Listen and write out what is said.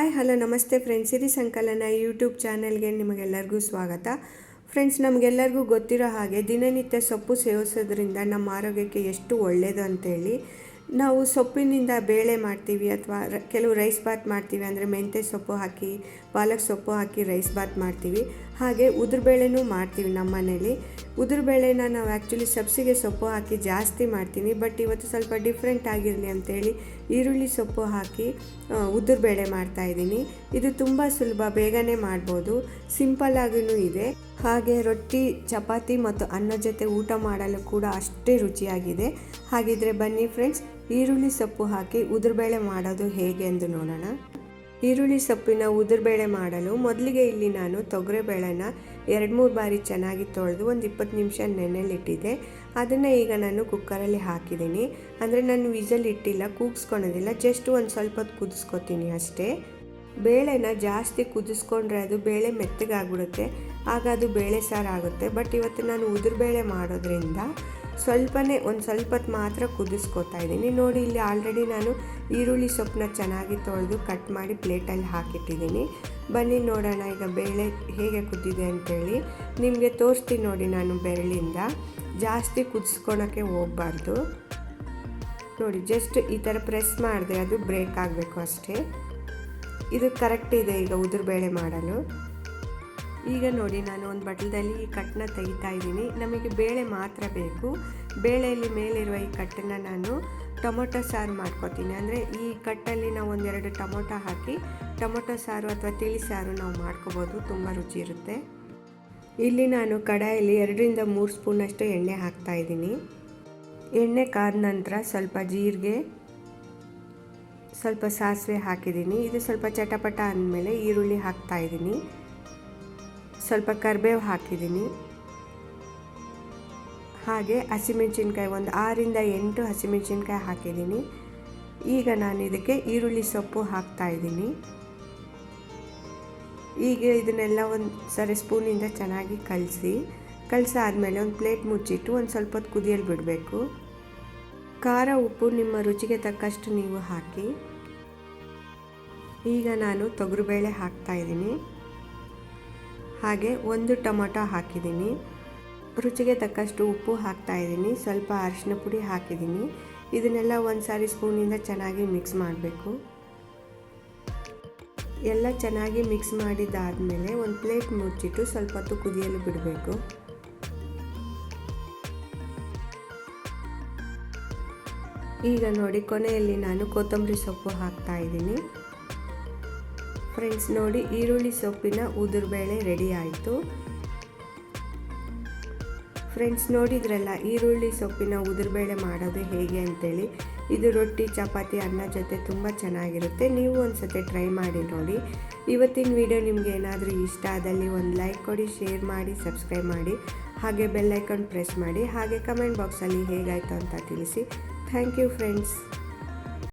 Hi, hello, ನಮಸ್ತೆ friends. Siri Sankalana YouTube ಚಾನೆಲ್ಗೆ ನಿಮಗೆಲ್ಲರಿಗೂ ಸ್ವಾಗತ. ಫ್ರೆಂಡ್ಸ್, ನಮಗೆಲ್ಲರಿಗೂ ಗೊತ್ತಿರೋ ಹಾಗೆ ದಿನನಿತ್ಯ ಸೊಪ್ಪು ಸೇವಿಸೋದ್ರಿಂದ ನಮ್ಮ ಆರೋಗ್ಯಕ್ಕೆ ಎಷ್ಟು ಒಳ್ಳೆಯದು ಅಂತೇಳಿ ನಾವು ಸೊಪ್ಪಿನಿಂದ ಬೇಳೆ ಮಾಡ್ತೀವಿ ಅಥವಾ ಕೆಲವು ರೈಸ್ ಬಾತ್ ಮಾಡ್ತೀವಿ ಅಂದರೆ ಮೆಂತ್ಯ ಸೊಪ್ಪು ಹಾಕಿ, ಪಾಲಕ್ ಸೊಪ್ಪು ಹಾಕಿ ರೈಸ್ ಬಾತ್ ಮಾಡ್ತೀವಿ. ಹಾಗೆ ಉದುರುಬೇಳೆನೂ ಮಾಡ್ತೀವಿ ನಮ್ಮ ಮನೇಲಿ. ಉದುರುಬೇಳೆನ ನಾವು ಆ್ಯಕ್ಚುಲಿ ಸಬ್ಸಿಗೆ ಸೊಪ್ಪು ಹಾಕಿ ಜಾಸ್ತಿ ಮಾಡ್ತೀನಿ ಬಟ್ ಇವತ್ತು ಸ್ವಲ್ಪ ಡಿಫ್ರೆಂಟ್ ಆಗಿರಲಿ ಅಂತೇಳಿ ಈರುಳ್ಳಿ ಸೊಪ್ಪು ಹಾಕಿ ಉದುರು ಉದುರುಬೇಳೆ ಮಾಡ್ತಾ ಇದ್ದೀನಿ. ಇದು ತುಂಬ ಸುಲಭ, ಬೇಗನೆ ಮಾಡ್ಬೋದು. ಸಿಂಪಲ್ ಆಗಿನೂ ಇದೆ. ಹಾಗೆ ರೊಟ್ಟಿ, ಚಪಾತಿ ಮತ್ತು ಅನ್ನ ಜೊತೆ ಊಟ ಮಾಡಲು ಕೂಡ ಅಷ್ಟೇ ರುಚಿಯಾಗಿದೆ. ಹಾಗಿದ್ರೆ ಬನ್ನಿ ಫ್ರೆಂಡ್ಸ್ ಈರುಳ್ಳಿ ಸೊಪ್ಪು ಹಾಕಿ ಉದುರುಬೇಳೆ ಮಾಡೋದು ಹೇಗೆ ಎಂದು ನೋಡೋಣ. ಈರುಳ್ಳಿ ಸೊಪ್ಪಿನ ಉದುರುಬೇಳೆ ಮಾಡಲು ಮೊದಲಿಗೆ ಇಲ್ಲಿ ನಾನು ತೊಗರಿಬೇಳೆನ ಎರಡು ಮೂರು ಬಾರಿ ಚೆನ್ನಾಗಿ ತೊಳೆದು ಒಂದು ಇಪ್ಪತ್ತು ನಿಮಿಷ ನೆನೆಲಿಟ್ಟಿದ್ದೆ ಅದನ್ನು ಈಗ ನಾನು ಕುಕ್ಕರಲ್ಲಿ ಹಾಕಿದ್ದೀನಿ. ಅಂದರೆ ನಾನು ವಿಸಲ್ ಇಟ್ಟಿಲ್ಲ, ಕೂಗಿಸ್ಕೊಳೋದಿಲ್ಲ, ಜಸ್ಟ್ ಒಂದು ಸ್ವಲ್ಪ ಹೊತ್ತು ಕುದಿಸ್ಕೊತೀನಿ ಅಷ್ಟೇ. ಬೇಳೆನ ಜಾಸ್ತಿ ಕುದಿಸ್ಕೊಂಡ್ರೆ ಅದು ಬೇಳೆ ಮೆತ್ತಗಾಗ್ಬಿಡುತ್ತೆ. ಆಗ ಅದು ಬೇಳೆ ಸಾರು ಆಗುತ್ತೆ. ಬಟ್ ಇವತ್ತು ನಾನು ಉದುರುಬೇಳೆ ಮಾಡೋದ್ರಿಂದ ಸ್ವಲ್ಪನೇ ಒಂದು ಸ್ವಲ್ಪ ಮಾತ್ರ ಕುದಿಸ್ಕೊತಾ ಇದ್ದೀನಿ. ನೋಡಿ, ಇಲ್ಲಿ ಆಲ್ರೆಡಿ ನಾನು ಈರುಳ್ಳಿ ಸೊಪ್ಪನ್ನ ಚೆನ್ನಾಗಿ ತೊಳೆದು ಕಟ್ ಮಾಡಿ ಪ್ಲೇಟಲ್ಲಿ ಹಾಕಿಟ್ಟಿದ್ದೀನಿ. ಬನ್ನಿ ನೋಡೋಣ ಈಗ ಬೇಳೆ ಹೇಗೆ ಕುದ್ದಿದೆ ಅಂತೇಳಿ. ನಿಮಗೆ ತೋರಿಸ್ತೀನಿ ನೋಡಿ ನಾನು ಬೆರಳಿಂದ. ಜಾಸ್ತಿ ಕುದಿಸ್ಕೊಳಕ್ಕೆ ಹೋಗಬಾರ್ದು. ನೋಡಿ ಜಸ್ಟ್ ಈ ಥರ ಪ್ರೆಸ್ ಮಾಡಿದ್ರೆ ಅದು ಬ್ರೇಕ್ ಆಗಬೇಕು ಅಷ್ಟೇ. ಇದು ಕರೆಕ್ಟ್ ಇದೆ ಈಗ ಉದುರುಬೇಳೆ ಮಾಡಲು. ಈಗ ನೋಡಿ ನಾನು ಒಂದು ಬಟ್ಟಲದಲ್ಲಿ ಈ ಕಟ್ಟನ್ನ ತೆಗಿತಾ ಇದ್ದೀನಿ. ನಮಗೆ ಬೇಳೆ ಮಾತ್ರ ಬೇಕು. ಬೇಳೆಯಲ್ಲಿ ಮೇಲಿರುವ ಈ ಕಟ್ಟನ್ನು ನಾನು ಟೊಮೊಟೊ ಸಾರು ಮಾಡ್ಕೊತೀನಿ. ಅಂದರೆ ಈ ಕಟ್ಟಲ್ಲಿ ನಾವು ಒಂದೆರಡು ಟೊಮೊಟೊ ಹಾಕಿ, ಟೊಮೊಟೊ ಸಾರು ಅಥವಾ ತಿಳಿ ಸಾರು ನಾವು ಮಾಡ್ಕೋಬೋದು. ತುಂಬ ರುಚಿ ಇರುತ್ತೆ. ಇಲ್ಲಿ ನಾನು ಕಡಾಯಲ್ಲಿ ಎರಡರಿಂದ ಮೂರು ಸ್ಪೂನಷ್ಟು ಎಣ್ಣೆ ಹಾಕ್ತಾ ಇದ್ದೀನಿ. ಎಣ್ಣೆ ಕಾದ ನಂತರ ಸ್ವಲ್ಪ ಜೀರಿಗೆ ಸ್ವಲ್ಪ ಸಾಸಿವೆ ಹಾಕಿದ್ದೀನಿ. ಇದು ಸ್ವಲ್ಪ ಚಟಪಟ ಅಂದಮೇಲೆ ಈರುಳ್ಳಿ ಹಾಕ್ತಾ ಇದ್ದೀನಿ. ಸ್ವಲ್ಪ ಕರಿಬೇವು ಹಾಕಿದ್ದೀನಿ. ಹಾಗೆ ಹಸಿಮೆಣಸಿನ್ಕಾಯಿ, ಒಂದು ಆರಿಂದ ಎಂಟು ಹಸಿಮೆಣಸಿನ್ಕಾಯಿ ಹಾಕಿದ್ದೀನಿ. ಈಗ ನಾನು ಇದಕ್ಕೆ ಈರುಳ್ಳಿ ಸೊಪ್ಪು ಹಾಕ್ತಾ ಇದ್ದೀನಿ. ಈಗ ಇದನ್ನೆಲ್ಲ ಒಂದು ಸರಿ ಸ್ಪೂನಿಂದ ಚೆನ್ನಾಗಿ ಕಲಸಿ, ಕಲಸಾದ್ಮೇಲೆ ಒಂದು ಪ್ಲೇಟ್ ಮುಚ್ಚಿಟ್ಟು ಒಂದು ಸ್ವಲ್ಪ ಹೊತ್ತು ಕುದಿಯಲು ಬಿಡಬೇಕು. ಖಾರ, ಉಪ್ಪು ನಿಮ್ಮ ರುಚಿಗೆ ತಕ್ಕಷ್ಟು ನೀವು ಹಾಕಿ. ಈಗ ನಾನು ತೊಗರಿಬೇಳೆ ಹಾಕ್ತಾ ಇದ್ದೀನಿ. ಹಾಗೆ ಒಂದು ಟೊಮೊಟೊ ಹಾಕಿದ್ದೀನಿ. ರುಚಿಗೆ ತಕ್ಕಷ್ಟು ಉಪ್ಪು ಹಾಕ್ತಾ ಇದ್ದೀನಿ. ಸ್ವಲ್ಪ ಅರಿಶಿನ ಪುಡಿ ಹಾಕಿದ್ದೀನಿ. ಇದನ್ನೆಲ್ಲ ಒಂದು ಸಾರಿ ಸ್ಪೂನಿಂದ ಚೆನ್ನಾಗಿ ಮಿಕ್ಸ್ ಮಾಡಬೇಕು. ಎಲ್ಲ ಚೆನ್ನಾಗಿ ಮಿಕ್ಸ್ ಮಾಡಿದ್ದಾದಮೇಲೆ ಒಂದು ಪ್ಲೇಟ್ ಮುಚ್ಚಿಟ್ಟು ಸ್ವಲ್ಪ ಹೊತ್ತು ಕುದಿಯಲು ಬಿಡಬೇಕು. ಈಗ ನೋಡಿ, ಕೊನೆಯಲ್ಲಿ ನಾನು ಕೊತ್ತಂಬರಿ ಸೊಪ್ಪು ಹಾಕ್ತಾ ಇದ್ದೀನಿ. ಫ್ರೆಂಡ್ಸ್, ನೋಡಿ, ಈರುಳ್ಳಿ ಸೊಪ್ಪಿನ ಉದುರುಬೇಳೆ ರೆಡಿ ಆಯಿತು. ಫ್ರೆಂಡ್ಸ್, ನೋಡಿದ್ರಲ್ಲ, ಈರುಳ್ಳಿ ಸೊಪ್ಪಿನ ಉದುರುಬೇಳೆ ಮಾಡೋದು ಹೇಗೆ ಅಂತೇಳಿ. ಇದು ರೊಟ್ಟಿ, ಚಪಾತಿ, ಅನ್ನ ಜೊತೆ ತುಂಬ ಚೆನ್ನಾಗಿರುತ್ತೆ. ನೀವು ಒಂದು ಸತಿ ಟ್ರೈ ಮಾಡಿ ನೋಡಿ. ಇವತ್ತಿನ ವಿಡಿಯೋ ನಿಮಗೆ ಏನಾದರೂ ಇಷ್ಟ ಆದಲ್ಲಿ ಒಂದು ಲೈಕ್ ಕೊಡಿ ಶೇರ್ ಮಾಡಿ ಸಬ್ಸ್ಕ್ರೈಬ್ ಮಾಡಿ. ಹಾಗೆ ಬೆಲ್ ಐಕಾನ್ ಪ್ರೆಸ್ ಮಾಡಿ. ಹಾಗೆ ಕಮೆಂಟ್ ಬಾಕ್ಸಲ್ಲಿ ಹೇಗಾಯಿತು ಅಂತ ತಿಳಿಸಿ. Thank you friends